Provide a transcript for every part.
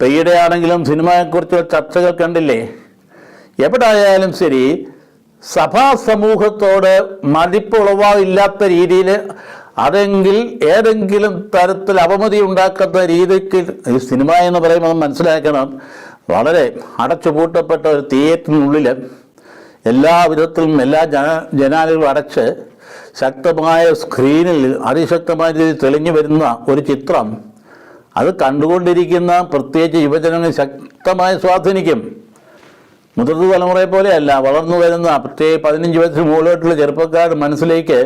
ഇപ്പം ആണെങ്കിലും സിനിമയെക്കുറിച്ച് ചർച്ചകൾ കണ്ടില്ലേ? എവിടായാലും ശരി സഭാ സമൂഹത്തോട് മതിപ്പുളവായില്ലാത്ത രീതിയിൽ അതെങ്കിൽ ഏതെങ്കിലും തരത്തിൽ അവമതി ഉണ്ടാക്കുന്ന രീതിക്ക് സിനിമ എന്ന് പറയുമ്പോൾ മനസ്സിലാക്കണം വളരെ അടച്ചുപൂട്ടപ്പെട്ട ഒരു തിയേറ്ററിനുള്ളിൽ എല്ലാ വിധത്തിലും എല്ലാ ജന ജനാലുകളും അടച്ച് ശക്തമായ സ്ക്രീനിൽ അതിശക്തമായ രീതിയിൽ തെളിഞ്ഞു വരുന്ന ഒരു ചിത്രം അത് കണ്ടുകൊണ്ടിരിക്കുന്ന പ്രത്യേകിച്ച് യുവജനങ്ങളെ ശക്തമായി സ്വാധീനിക്കും. മുതിർന്ന തലമുറയെ പോലെയല്ല വളർന്നു വരുന്ന പ്രത്യേക പതിനഞ്ച് വയസ്സിന് മുകളിലോട്ടുള്ള ചെറുപ്പക്കാരുടെ മനസ്സിലേക്ക്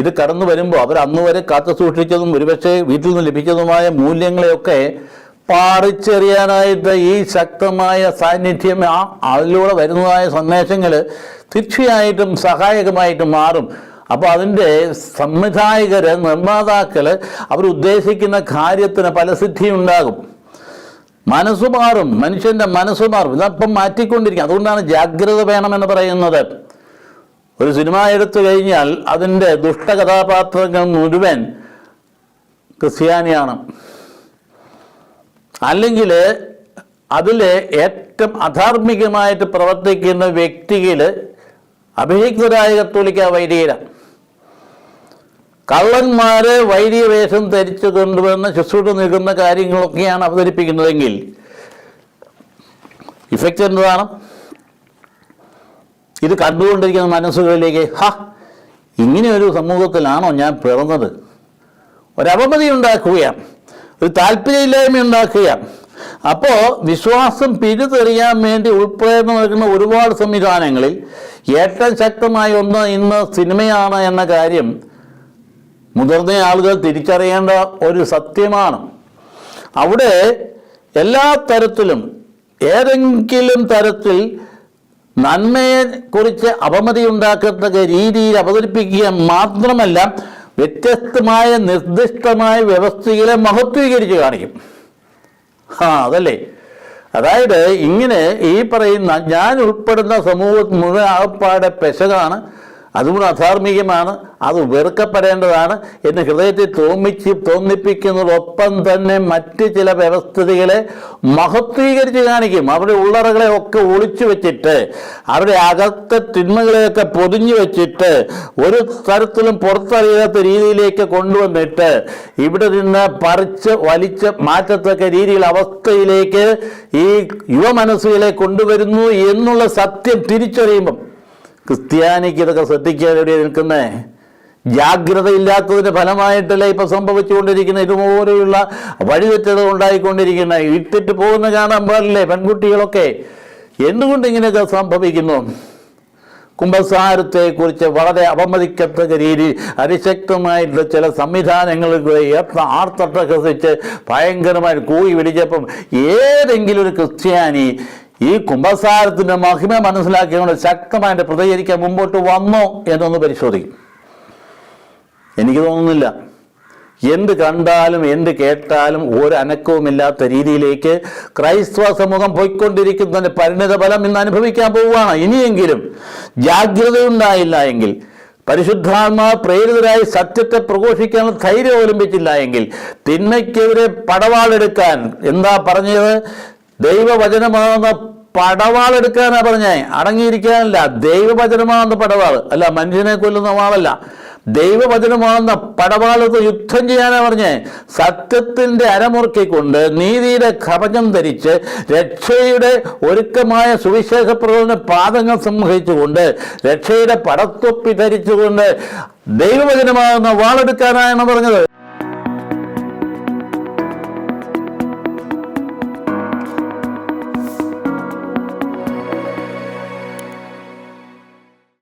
ഇത് കടന്നു വരുമ്പോൾ അവർ അന്ന് വരെ കാത്തു സൂക്ഷിച്ചതും ഒരുപക്ഷെ വീട്ടിൽ നിന്ന് ലഭിച്ചതുമായ മൂല്യങ്ങളെയൊക്കെ പാറിച്ചെറിയാനായിട്ട് ഈ ശക്തമായ സാന്നിധ്യം അതിലൂടെ വരുന്നതായ സന്ദേശങ്ങൾ തീർച്ചയായിട്ടും സഹായകമായിട്ട് മാറും. അപ്പോൾ അതിന്റെ സംവിധായകർ നിർമ്മാതാക്കൾ അവരുദ്ദേശിക്കുന്ന കാര്യത്തിന് ഫലസിദ്ധിയുണ്ടാകും മനസ്സ് മാറും മനുഷ്യന്റെ മനസ്സ് മാറും ഇതപ്പം മാറ്റിക്കൊണ്ടിരിക്കും. അതുകൊണ്ടാണ് ജാഗ്രത വേണമെന്ന് പറയുന്നത്. ഒരു സിനിമ എടുത്തു കഴിഞ്ഞാൽ അതിന്റെ ദുഷ്ടകഥാപാത്രങ്ങൾ മുഴുവൻ ക്രിസ്ത്യാനിയാണ്. അല്ലെങ്കിൽ അതിലെ ഏറ്റവും അധാർമികമായിട്ട് പ്രവർത്തിക്കുന്ന വ്യക്തിയിൽ അഭിഷിക്തരായ കത്തോലിക്ക വൈദികരാണ് കള്ളന്മാര് വൈദിക വേഷം ധരിച്ചു കൊണ്ടുവന്ന് ശുശ്രൂഷ നിൽക്കുന്ന കാര്യങ്ങളൊക്കെയാണ് അവതരിപ്പിക്കുന്നതെങ്കിൽ ഇഫക്റ്റ് എന്താണ് ഇത് കണ്ടുകൊണ്ടിരിക്കുന്ന മനസ്സുകളിലേക്ക് ഹ ഇങ്ങനെ ഒരു സമൂഹത്തിലാണോ ഞാൻ പിറന്നത്? ഒരവമതി ഉണ്ടാക്കുകയാണ് ഒരു താല്പര്യമില്ലായ്മ ഉണ്ടാക്കുകയാണ്. അപ്പോൾ വിശ്വാസം പിരിതെറിയാൻ വേണ്ടി ഉൾപ്പെടുന്ന നൽകുന്ന ഒരുപാട് സംവിധാനങ്ങളിൽ ഏറ്റവും ശക്തമായ ഒന്ന് ഇന്ന് സിനിമയാണ് എന്ന കാര്യം മുതിർന്ന ആളുകൾ തിരിച്ചറിയേണ്ട ഒരു സത്യമാണ്. അവിടെ എല്ലാ തരത്തിലും ഏതെങ്കിലും തരത്തിൽ നന്മയെ കുറിച്ച് അപമതി ഉണ്ടാക്കത്തക്ക രീതിയിൽ അവതരിപ്പിക്കുക മാത്രമല്ല വ്യത്യസ്തമായ നിർദ്ദിഷ്ടമായ വ്യവസ്ഥകളെ മഹത്വീകരിച്ച് കാണിക്കും. ആ അതല്ലേ? അതായത് ഇങ്ങനെ ഈ പറയുന്ന ഞാൻ ഉൾപ്പെടുന്ന സമൂഹം മുഴുവൻ ആകപ്പാടെ പെശകാണ്. അതുകൊണ്ട് അധാർമികമാണ് അത് വെറുക്കപ്പെടേണ്ടതാണ് എന്ന് ഹൃദയത്തിൽ തോന്നിച്ച് തോന്നിപ്പിക്കുന്നതോടൊപ്പം തന്നെ മറ്റ് ചില വ്യവസ്ഥിതികളെ മഹത്വീകരിച്ച് കാണിക്കും. അവരുടെ ഉള്ളറകളെ ഒക്കെ ഒളിച്ചു വെച്ചിട്ട് അവരുടെ അകത്ത തിന്മകളെയൊക്കെ പൊതിഞ്ഞു വെച്ചിട്ട് ഒരു തരത്തിലും പുറത്തറിയാത്ത രീതിയിലേക്ക് കൊണ്ടുവന്നിട്ട് ഇവിടെ നിന്ന് പറിച്ച് വലിച്ച് മാറ്റത്തക്ക രീതിയിൽ അവസ്ഥയിലേക്ക് ഈ യുവമനസ്സുകളെ കൊണ്ടുവരുന്നു എന്നുള്ള സത്യം തിരിച്ചറിയുമ്പം ക്രിസ്ത്യാനിക്ക് ഇതൊക്കെ ശ്രദ്ധിക്കാതെ നിൽക്കുന്നേ? ജാഗ്രത ഇല്ലാത്തതിന്റെ ഫലമായിട്ടല്ലേ ഇപ്പൊ സംഭവിച്ചുകൊണ്ടിരിക്കുന്ന ഇതുപോലെയുള്ള വഴിതെറ്റത് ഉണ്ടായിക്കൊണ്ടിരിക്കുന്ന ഇട്ടിട്ട് പോകുന്ന കാണാൻ പാടില്ലേ പെൺകുട്ടികളൊക്കെ? എന്തുകൊണ്ട് ഇങ്ങനെയൊക്കെ സംഭവിക്കുന്നു? കുംഭസാരത്തെക്കുറിച്ച് വളരെ അപമതിക്കത്തക്ക രീതി അതിശക്തമായിട്ടുള്ള ചില സംവിധാനങ്ങൾ ആർത്തട്ടഹസിച്ച് ഭയങ്കരമായി കൂയി വിളിച്ചപ്പം ഏതെങ്കിലും ഒരു ക്രിസ്ത്യാനി ഈ കുംഭസാരത്തിന്റെ മഹിമ മനസ്സിലാക്കിയതുകൊണ്ട് ശക്തമായിട്ട് പ്രതികരിക്കാൻ മുമ്പോട്ട് വന്നോ എന്നൊന്ന് പരിശോധിക്കും. എനിക്ക് തോന്നുന്നില്ല. എന്ത് കണ്ടാലും എന്ത് കേട്ടാലും ഒരു അനക്കവുമില്ലാത്ത രീതിയിലേക്ക് ക്രൈസ്തവ സമൂഹം പോയിക്കൊണ്ടിരിക്കുന്നതിന്റെ പരിണിത ഫലം ഇന്ന് അനുഭവിക്കാൻ പോവുകയാണ്. ഇനിയെങ്കിലും ജാഗ്രതയുണ്ടായില്ല എങ്കിൽ പരിശുദ്ധാത്മാ പ്രേരിതരായി സത്യത്തെ പ്രഘോഷിക്കാനുള്ള ധൈര്യം അവലംബിച്ചില്ല എങ്കിൽ തിന്മയ്ക്കെതിരെ പടവാളെടുക്കാൻ എന്താ പറഞ്ഞത്? ദൈവവചനമാകുന്ന പടവാളെടുക്കാനാ പറഞ്ഞേ. അടങ്ങിയിരിക്കാനല്ല. ദൈവവചനമാകുന്ന പടവാൾ. അല്ല മനുഷ്യനെ കൊല്ലുന്ന വാളല്ല ദൈവവചനമാകുന്ന പടവാളത്ത് യുദ്ധം ചെയ്യാനാ പറഞ്ഞേ. സത്യത്തിന്റെ അരമുറുക്കിക്കൊണ്ട് നീതിയുടെ കവചം ധരിച്ച് രക്ഷയുടെ ഒരുക്കമായ സുവിശേഷ പ്രവർത്തന പാദങ്ങൾ സംഗ്രഹിച്ചുകൊണ്ട് രക്ഷയുടെ പടത്തൊപ്പി ധരിച്ചുകൊണ്ട് ദൈവവചനമാകുന്ന വാളെടുക്കാനാണ് പറഞ്ഞത്.